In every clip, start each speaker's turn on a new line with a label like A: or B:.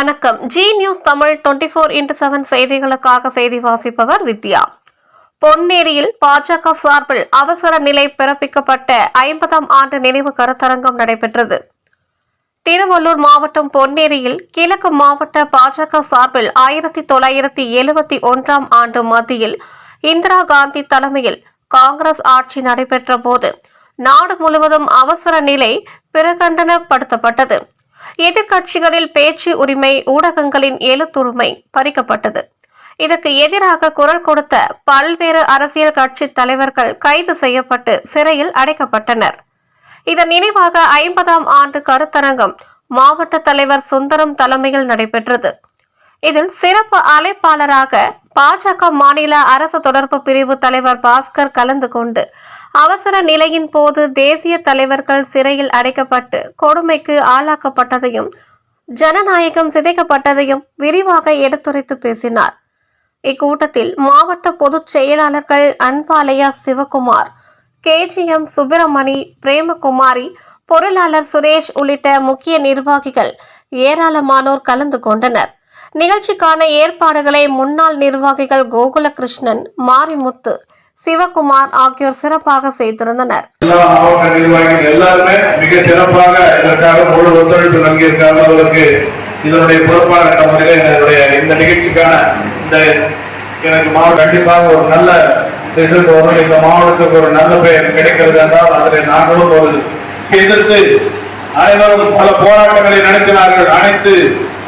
A: வணக்கம். Zee news Tamil twenty four into seven செய்திகளுக்காக செய்தி வாசிப்பவர் வித்யா. பொன்னேரியில் பாஜக சார்பில் அவசர நிலை பிறப்பிக்கப்பட்ட ஐம்பதாம் ஆண்டு நினைவு கருத்தரங்கம் நடைபெற்றது. திருவள்ளூர் மாவட்டம் பொன்னேரியில் கிழக்கு மாவட்ட பாஜக சார்பில் ஆயிரத்தி தொள்ளாயிரத்தி எழுபத்தி ஒன்றாம் ஆண்டு மத்தியில் இந்திரா காந்தி தலைமையில் காங்கிரஸ் ஆட்சி நடைபெற்ற போது நாடு முழுவதும் அவசர நிலை பிரகண்டனப்படுத்தப்பட்டது. எதிர்க்கட்சிகளில் பேச்சு உரிமை ஊடகங்களின் எழுத்துரிமை பறிக்கப்பட்டது. இதற்கு எதிராக குரல் கொடுத்த பல்வேறு அரசியல் கட்சி தலைவர்கள் கைது செய்யப்பட்டு சிறையில் அடைக்கப்பட்டனர். இதன் நினைவாக ஐம்பதாம் ஆண்டு கருத்தரங்கம் மாவட்ட தலைவர் சுந்தரம் தலைமையில் நடைபெற்றது. இதில் சிறப்பு அழைப்பாளராக பாஜக மாநில அரசு தொடர்பு பிரிவு தலைவர் பாஸ்கர் கலந்து கொண்டு அவசர நிலையின் போது தேசிய தலைவர்கள் சிறையில் அடைக்கப்பட்டு கொடுமைக்கு ஆளாக்கப்பட்டதையும் ஜனநாயகம் சிதைக்கப்பட்டதையும் விரிவாக எடுத்துரைத்து பேசினார். இக்கூட்டத்தில் மாவட்ட பொதுச் செயலாளர்கள் அன்பாலயா சிவகுமார் கேஜிஎம் சுப்பிரமணி பிரேமகுமாரி பொருளாளர் சுரேஷ் உள்ளிட்ட முக்கிய நிர்வாகிகள் ஏராளமானோர் கலந்து கொண்டனர். நிகழ்ச்சிக்கான ஏற்பாடுகளை முன்னாள் நிர்வாகிகள் கோகுலகிருஷ்ணன் மாரிமுத்து சிவகுமார் ஆகியோர் சிறப்பாக செய்திருந்தனர்.
B: எல்லா மாவட்ட நிர்வாகிகள் எல்லாருமே மிக சிறப்பாக இதற்காக முழு ஒத்துழைப்பு நல்கியிருக்காங்க. அவருக்கு இதனுடைய பொறுப்பான முறையில் என்னுடைய இந்த நிகழ்ச்சிக்கான இந்த எனக்கு மாவட்டம் கண்டிப்பாக ஒரு நல்ல ரிசல்ட் வரும். இந்த மாவட்டத்துக்கு ஒரு நல்ல பெயர் கிடைக்கிறது என்றால் அதில் நாங்களும் ஒரு எதிர்த்து அனைவரும் பல போராட்டங்களை நடத்தினார்கள். அனைத்து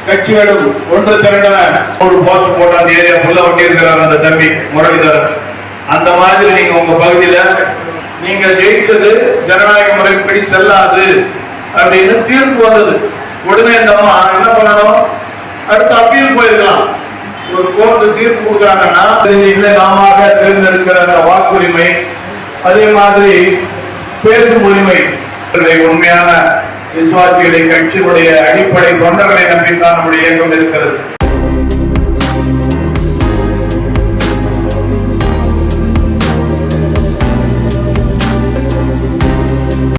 B: கட்சிகளும் ஒன்று திரண்டன. ஒரு போஸ்ட் போட்டு அந்த ஏரியா உள்ள ஒட்டி இருக்கிறார் அந்த தம்பி முரளிதரன். அந்த மாதிரி நீங்க உங்க பகுதியில நீங்க ஜெயிச்சது ஜனநாயக முறைப்படி செல்லாது அப்படின்னு தீர்ப்பு வந்தது. உடனே இந்த அம்மா என்ன பண்ணணும் அடுத்து அப்பீல் போயிருக்கலாம். ஒரு கோர்ட்டு தீர்ப்பு கொடுக்குறாங்கன்னா இது இல்லை நாம தேர்ந்தெடுக்கிற அந்த வாக்குரிமை அதே மாதிரி பேசும் உரிமை. உண்மையான விசுவாசிகளை கட்சியுடைய அடிப்படை தொண்டர்களை நம்பித்தான் நம்முடைய இயக்கம் இருக்கிறது